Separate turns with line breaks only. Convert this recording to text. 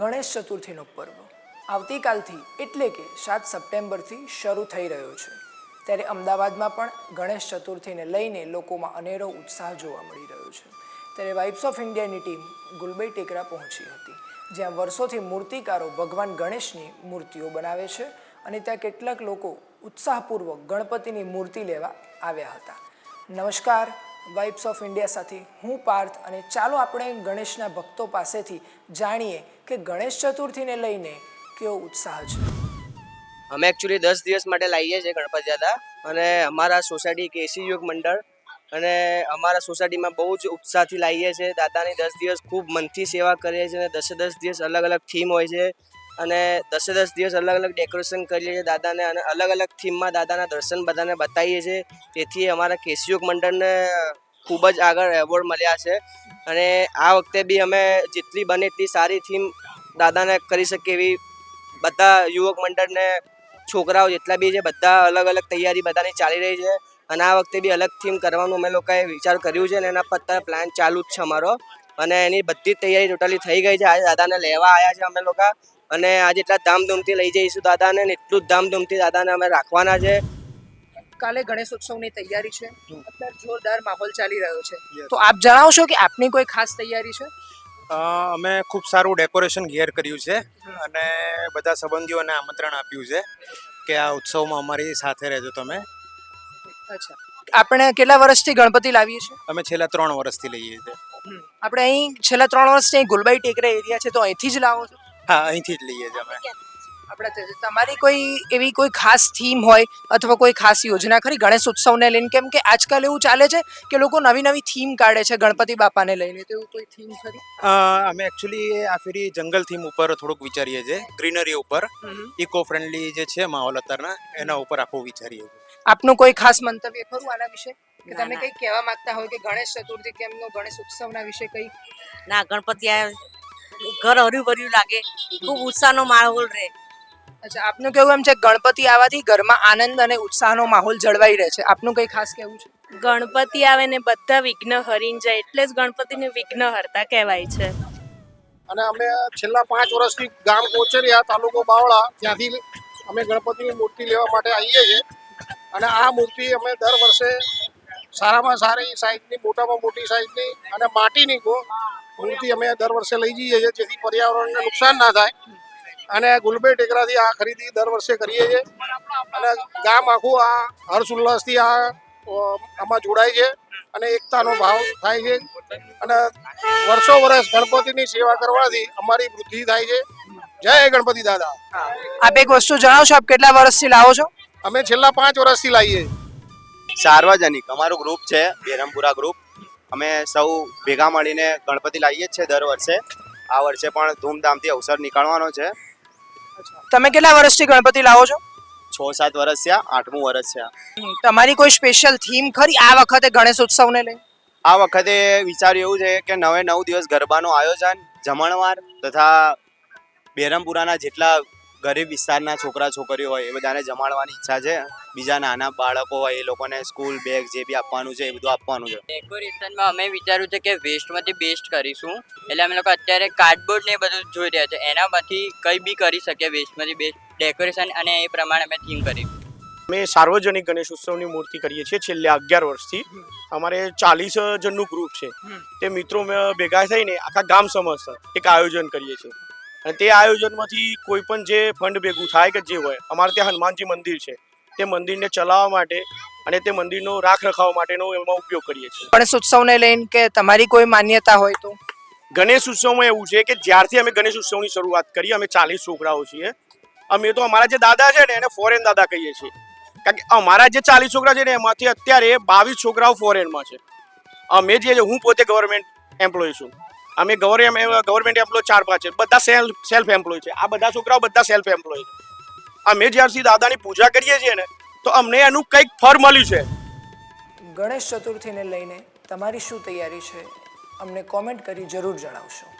ગણેશ ચતુર્થીનો પર્વ. આવતીકાલથી એટલે કે સાત સપ્ટેમ્બરથી શરૂ થઈ રહ્યો છે. ત્યારે અમદાવાદમાં પણ ગણેશ ચતુર્થીને લઈને લોકોમાં અનેરો ઉત્સાહ જોવા મળી રહ્યો છે. ત્યારે વાઇબ્સ ઓફ ઇન્ડિયાની ટીમ ગુલબઈ ટેકરા પહોંચી હતી, જ્યાં વર્ષોથી મૂર્તિકારો ભગવાન ગણેશની મૂર્તિઓ બનાવે છે અને ત્યાં કેટલાક લોકો ઉત્સાહપૂર્વક ગણપતિની મૂર્તિ લેવા આવ્યા હતા. નમસ્કાર વાઇબ્સ ઓફ ઇન્ડિયા સાથે હું પાર્થ અને ચાલો આપણે ગણેશના ભક્તો પાસેથી જાણીએ કે ગણેશ ચતુર્થીને લઈને કેવો ઉત્સાહ છે.
અમે એકચ્યુઅલી દસ દિવસ માટે લાવીએ છીએ ગણપતિ દાદા અને અમારા સોસાયટી કેસી યુગ મંડળ અને અમારા સોસાયટીમાં બહુ જ ઉત્સાહથી લાવીએ છીએ. દાદાની દસ દિવસ ખૂબ મનથી સેવા કરીએ છીએ અને દસે દસ દિવસ અલગ અલગ થીમ હોય છે. અને દસે દસ દિવસ અલગ અલગ ડેકોરેશન કરીએ છીએ દાદાને અને અલગ અલગ થીમમાં દાદાના દર્શન બધાને બતાવીએ છીએ. તેથી અમારા કેસી મંડળને ખૂબ જ આગળ એવોર્ડ મળ્યા છે. અને આ વખતે બી અમે જેટલી બને એટલી સારી થીમ દાદાને કરી શકીએ એવી બધા યુવક મંડળને, છોકરાઓ જેટલા બી છે બધા અલગ અલગ તૈયારી બધાની ચાલી રહી છે. અને આ વખતે બી અલગ થીમ કરવાનું અમે લોકોએ વિચાર કર્યું છે અને એના પર પ્લાન ચાલુ જ છે અમારો. અને એની બધી જ તૈયારી ટોટલી થઈ ગઈ છે. આજે દાદાને લેવા આવ્યા છે અમે લોકો. અને આજે એટલા ધામધૂમથી લઈ જઈશું દાદાને ને એટલું જ ધામધૂમથી દાદાને અમે રાખવાના છે.
કાલે ગણેશ ઉત્સવની તૈયારી છે. અત્યારે જોરદાર માહોલ ચાલી રહ્યો છે. તો આપ જણાવશો કે આપની કોઈ ખાસ તૈયારી છે?
અમે ખૂબ સારું ડેકોરેશન ઘેર કર્યું છે અને બધા સંબંધીઓને આમંત્રણ આપ્યું છે કે આ ઉત્સવમાં અમારી સાથે રહેજો તમે.
અચ્છા. આપણે કેટલા વર્ષથી ગણપતિ લાવીએ છીએ?
અમે છેલ્લા ત્રણ વર્ષથી લઈએ છીએ.
આપણે અહીં છેલ્લા ત્રણ વર્ષથી અહીં ગુલબાઈ ટેકરા એરિયા છે તો અહીંથી જ લાવો છો?
હા અહીંથી જ લઈએ છીએ અમે.
આપણે તમારી કોઈ એવી કોઈ ખાસ થીમ હોય અથવા કોઈ ખાસ યોજના ખરી? ગણેશ ઉત્સવને લઈને? કેમ કે આજકાલ એવું ચાલે છે કે લોકો નવી નવી થીમ કાઢે છે ગણપતિ બાપાને લઈને. તો એવું કોઈ થીમ ખરી?
અમે એકચ્યુઅલી આ ફેરી જંગલ થીમ ઉપર થોડુંક વિચારીએ છીએ. ગ્રીનરી ઉપર. ઇકો ફ્રેન્ડલી જે છે માહોલ અત્યારના એના ઉપર આખું વિચારીએ છીએ.
આપનું કોઈ ખાસ મંતવ્ય ખરું આના વિશે? કે તમે. કંઈ કહેવા માંગતા હોય કે ગણેશ ચતુર્થી કેમનો ગણેશ ઉત્સવના વિશે કંઈ?
ના ગણપતિ ઘર હર્યું ભર્યું લાગે. ખૂબ ઉત્સાહનો માહોલ રહે.
અચ્છા આપનું કેવું એમ છે ગણપતિ આવવાથી ઘરમાં આનંદ અને ઉત્સાહનો માહોલ જળવાઈ રહે છે. આપનું કંઈ ખાસ કહેવું છે?
ગણપતિ આવે ને બધા વિઘ્ન હરીન જાય એટલે જ ગણપતિને વિઘ્ન હરતા કહેવાય છે.
અને અમે છેલ્લા પાંચ વર્ષથી ગામ કોચરિયા તાલુકો બાવળા ત્યાંથી અમે ગણપતિની મૂર્તિ લેવા માટે આવીએ છીએ. અને આ મૂર્તિ અમે દર વર્ષે સારામાં સારી સાઈઝની મોટામાં મોટી સાઈઝની અને માટીની મૂર્તિ અમે દર વર્ષે લઈ જઈએ છીએ જેથી પર્યાવરણને નુકસાન ના થાય. અને ગુલબે ટેકરાથી આ ખરીદી દર વર્ષે કરીએ છીએ. અને ગામ આખું આ હર્ષ ઉલ્લાસથી આ આમાં જોડાય છે અને એકતાનો ભાવ થાય છે. અને વર્ષો વર્ષ ગણપતિની સેવા કરવાથી અમારી વૃદ્ધિ થાય છે. જય ગણપતિ દાદા.
આપ એક વસ્તુ જણાવશો આપ કેટલા વર્ષથી લાવો છો?
અમે છેલ્લા પાંચ વર્ષથી લાવીએ. છીએ.
સાર્વજનિક. અમારું ગ્રુપ છે બેરમપુરા ગ્રુપ અમે સૌ ભેગા મળીને ગણપતિ લાવીએ જ છે દર વર્ષે. આ વર્ષે પણ ધૂમધામથી અવસર નીકળવાનો છે.
તમે કેટલા વર્ષથી ગણપતિ લાવો છો?
છ સાત વર્ષ થયા આઠમું વર્ષ છે
તમારી કોઈ સ્પેશિયલ થીમ ખરી? આ વખતે ગણેશ ઉત્સવને લઈ.
આ વખતે વિચાર્યું એવું છે કે નવે નવ દિવસ ગરબાનું આયોજન જમણવાર તથા બેરમપુરાના જેટલા ગરીબ વિસ્તારના છોકરા છોકરીઓ હોય એ બધાને જમાડવાની ઈચ્છા છે. બીજા નાના બાળકો હોય એ લોકોને સ્કૂલ બેગ જે બી આપવાનું છે એ બધું આપવાનું છે.
ડેકોરેશનમાં અમે વિચાર્યું છે કે વેસ્ટમાંથી બેસ્ટ કરીશું. એટલે અમે લોકો અત્યારે કાર્ડબોર્ડ ને એ બધું જોઈ રહ્યા છે. એનામાંથી કંઈ બી કરી શકીએ વેસ્ટમાંથી બેસ્ટ ડેકોરેશન અને એ પ્રમાણે અમે થીમ કરી
અમે સાર્વજનિક ગણેશ ઉત્સવની મૂર્તિ કરીએ છીએ છેલ્લે અગિયાર વર્ષથી. અમારે ચાલીસ જણનું ગ્રુપ છે. તે મિત્રો ભેગા થઈને આખા ગામ સમક્ષ એક આયોજન કરીએ છીએ. અને તે આયોજનમાંથી કોઈ પણ જે ફંડ ભેગું થાય કે જે હોય અમારે ત્યાં હનુમાનજી મંદિર છે. તે મંદિરને ચલાવવા માટે અને તે મંદિરનો રાખ રખાવ માટેનો એમાં ઉપયોગ કરીએ છીએ.
ગણેશ ઉત્સવને લઈને કે તમારી કોઈ માન્યતા હોય તો?
ગણેશ ઉત્સવમાં એવું છે કે જ્યારથી અમે ગણેશ ઉત્સવની શરૂઆત કરી અમે ચાલીસ છોકરાઓ છીએ. અમે તો અમારા જે દાદા છે ને એને ફોરેન દાદા કહીએ છીએ. કારણ કે અમારા જે ચાલીસ છોકરા છે ને એમાંથી અત્યારે બાવીસ છોકરાઓ ફોરેનમાં છે. અમે જે હું પોતે ગવર્મેન્ટ એમ્પ્લોય છું. અમે ગવર્મેન્ટ ગવર્મેન્ટ એમ્પ્લોય ચાર પાંચ છે. બધા સેલ્ફ સેલ્ફ એમ્પ્લોય છે. આ બધા છોકરાઓ બધા સેલ્ફ એમ્પ્લોય છે. અમે જ્યારથી દાદાની પૂજા કરીએ છીએ ને, તો અમને એનું કંઈક ફળ મળ્યું છે.
ગણેશ ચતુર્થીને લઈને તમારી શું તૈયારી છે? અમને કોમેન્ટ કરી જરૂર જણાવશો.